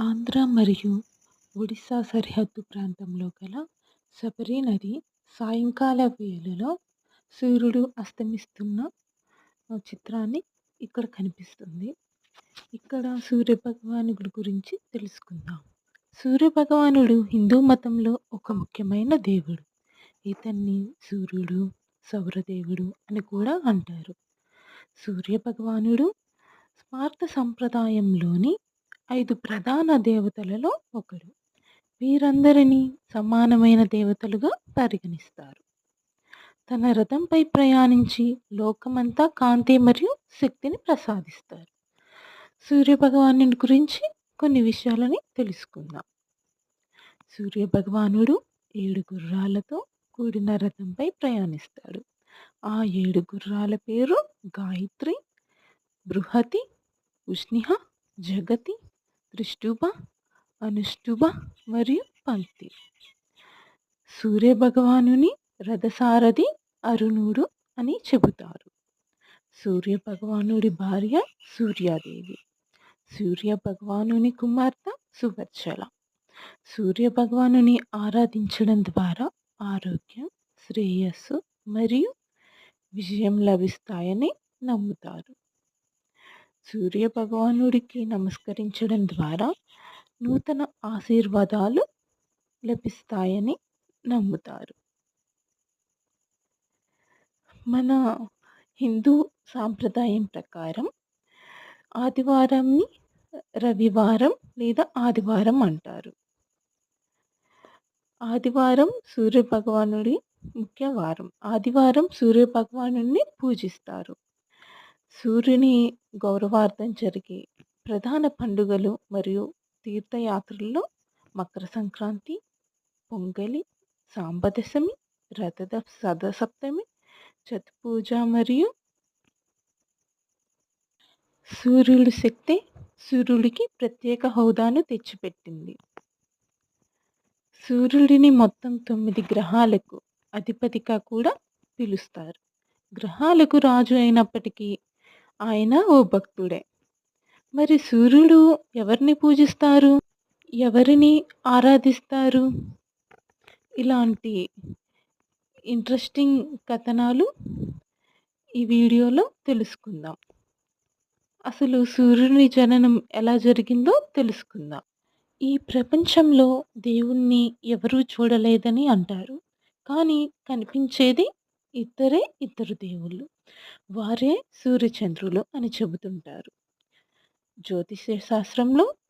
ఆంధ్ర మరియు ఒడిస్సా సరిహద్దు ప్రాంతంలో గల శబరి నది సాయంకాల వేళలో సూర్యుడు అస్తమిస్తున్న చిత్రాన్ని ఇక్కడ కనిపిస్తుంది. ఇక్కడ సూర్య భగవానుడి గురించి తెలుసుకుందాం. సూర్య భగవానుడు హిందూ మతంలో ఒక ముఖ్యమైన దేవుడు. ఇతన్ని సూర్యుడు సౌరదేవుడు అని కూడా అంటారు. సూర్య భగవానుడు స్మార్త సంప్రదాయంలోని ఐదు ప్రధాన దేవతలలో ఒకరు. వీరందరినీ సమానమైన దేవతలుగా పరిగణిస్తారు. తన రథంపై ప్రయాణించి లోకమంతా కాంతి మరియు శక్తిని ప్రసాదిస్తారు. సూర్యభగవాను గురించి కొన్ని విషయాలని తెలుసుకుందాం. సూర్య భగవానుడు ఏడు గుర్రాలతో కూడిన రథంపై ప్రయాణిస్తాడు. ఆ ఏడు గుర్రాల పేరు గాయత్రి బృహతి ఉష్ణిహ జగతి త్రిష్టుభ అనుష్టుభ మరియు పంక్తి. సూర్య భగవానుని రథసారథి అరుణుడు అని చెబుతారు. సూర్య భగవానుడి భార్య సూర్యాదేవి. సూర్య భగవానుని కుమార్తె సుభచ్చల సూర్య భగవానుని ఆరాధించడం ద్వారా ఆరోగ్యం శ్రేయస్సు మరియు విజయం లభిస్తాయని నమ్ముతారు. సూర్య భగవానుడికి నమస్కరించడం ద్వారా నూతన ఆశీర్వాదాలు లభిస్తాయని నమ్ముతారు. మన హిందూ సాంప్రదాయం ప్రకారం ఆదివారంని రవివారం లేదా ఆదివారం అంటారు. ఆదివారం సూర్య భగవానుడి ముఖ్య వారం. ఆదివారం సూర్య భగవాను పూజిస్తారు. సూర్యుని గౌరవార్థం జరిగే ప్రధాన పండుగలు మరియు తీర్థయాత్రల్లో మకర సంక్రాంతి పొంగలి సాంబదశమి రథ సదసప్తమి పూజ మరియు సూర్యుడి శక్తి సూర్యుడికి ప్రత్యేక హోదాను తెచ్చిపెట్టింది. సూర్యుడిని మొత్తం తొమ్మిది గ్రహాలకు అధిపతిగా కూడా పిలుస్తారు. గ్రహాలకు రాజు అయినప్పటికీ ఆయన ఓ భక్తుడే. మరి సూర్యుడు ఎవరిని పూజిస్తారు? ఎవరిని ఆరాధిస్తారు? ఇలాంటి ఇంట్రెస్టింగ్ కథనాలు ఈ వీడియోలో తెలుసుకుందాం. అసలు సూర్యుని జననం ఎలా జరిగిందో తెలుసుకుందాం. ఈ ప్రపంచంలో దేవుణ్ణి ఎవరూ చూడలేదని అంటారు. కానీ కనిపించేది ఇద్దరే ఇద్దరు దేవుళ్ళు. వారే సూర్యచంద్రులు అని చెబుతుంటారు. జ్యోతిష్య శాస్త్రంలో